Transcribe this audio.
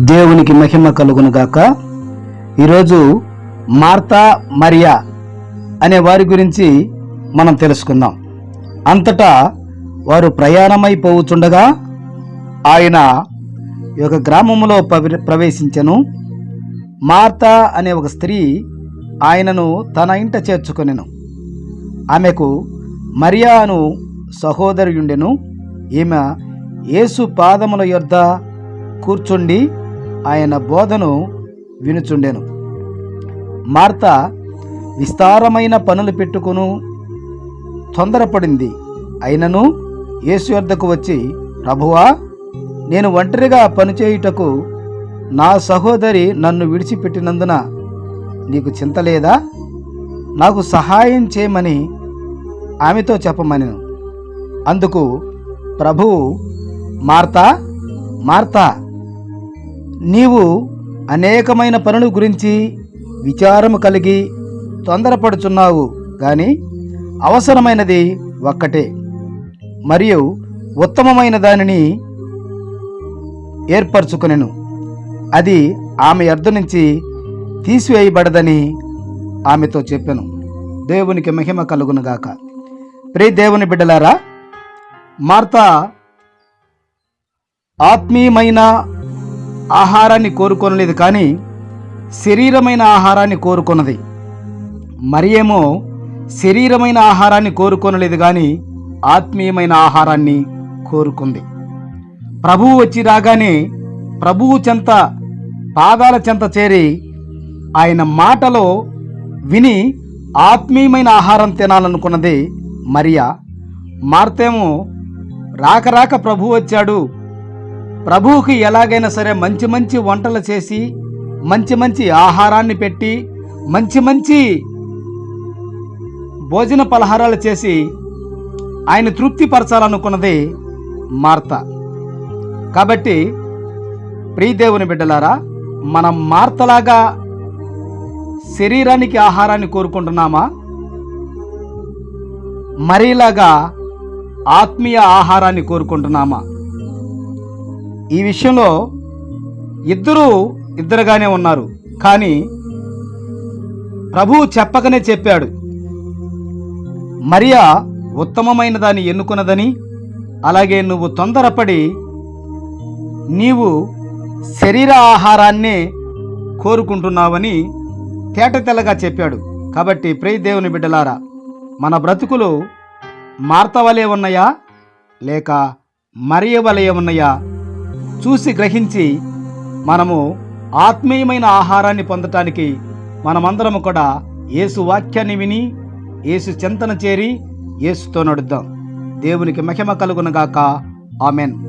దేవునికి మహిమ కలుగును గాక. ఈరోజు మార్తా మరియా అనే వారి గురించి మనం తెలుసుకుందాం. అంతటా వారు ప్రయాణమైపోవుచుండగా ఆయన ఈ యొక్క గ్రామములో ప్రవేశించను ప్రవేశించెను. మార్తా అనే ఒక స్త్రీ ఆయనను తన ఇంట చేర్చుకొనెను. ఆమెకు మరియా అను సహోదరుయుండెను. ఈమె యేసు పాదముల యొద్ద కూర్చుండి ఆయన బోధను వినుచుండెను. మార్త విస్తారమైన పనులు పెట్టుకును తొందరపడింది. అయినను యేసు వద్దకు వచ్చి ప్రభువా నేను ఒంటరిగా పనిచేయుటకు నా సహోదరి నన్ను విడిచిపెట్టినందున నీకు చింత లేదా? నాకు సహాయం చేయమని ఆమెతో చెప్పమని అందుకు ప్రభువు మార్తా మార్తా నీవు అనేకమైన పనుల గురించి విచారము కలిగి తొందరపడుచున్నావు కానీ అవసరమైనది ఒక్కటే. మరియు ఉత్తమమైన దానిని ఏర్పరచుకొనెను. అది ఆమె అర్థం నుంచి తీసివేయబడదని ఆమెతో చెప్పాను. దేవునికి మహిమ కలుగునుగాక ప్రే దేవుని బిడ్డలారా మార్త ఆత్మీయమైన ఆహారాన్ని కోరుకొనలేదు కానీ శరీరమైన ఆహారాన్ని కోరుకొన్నది. మరియేమో శరీరమైన ఆహారాన్ని కోరుకొనలేదు కానీ ఆత్మీయమైన ఆహారాన్ని కోరుకుంది. ప్రభువు వచ్చి రాగానే ప్రభువు చెంత పాదాల చెంత చేరి ఆయన మాటలో విని ఆత్మీయమైన ఆహారం తినాలనుకున్నది మరియా. మార్తేమో రాక రాక ప్రభు వచ్చాడు ప్రభువుకి ఎలాగైనా సరే మంచి మంచి వంటలు చేసి మంచి మంచి ఆహారాన్ని పెట్టి మంచి మంచి భోజన పలహారాలు చేసి ఆయన తృప్తిపరచాలనుకున్నది మార్త. కాబట్టి ప్రియదేవుని బిడ్డలారా మనం మార్తలాగా శరీరానికి ఆహారాన్ని కోరుకుంటున్నామా? మరీలాగా ఆత్మీయ ఆహారాన్ని కోరుకుంటున్నామా? ఈ విషయంలో ఇద్దరూ ఇద్దరుగానే ఉన్నారు. కానీ ప్రభువు చెప్పకనే చెప్పాడు. మరియా ఉత్తమమైన దాన్ని ఎన్నుకున్నదని అలాగే నువ్వు తొందరపడి నీవు శరీర ఆహారాన్నే కోరుకుంటున్నావని తేటతెల్లగా చెప్పాడు. కాబట్టి ప్రియ దేవుని బిడ్డలారా మన బ్రతుకులు మార్తవలే ఉన్నాయా? లేక మరియ వలె ఉన్నాయా? చూసి గ్రహించి మనము ఆత్మీయమైన ఆహారాన్ని పొందటానికి మనమందరము కూడా యేసు వాక్యాన్ని విని యేసు చింతన చేరి యేసుతో నడుద్దాం. దేవునికి మహిమ కలుగునగాక. ఆమెన్.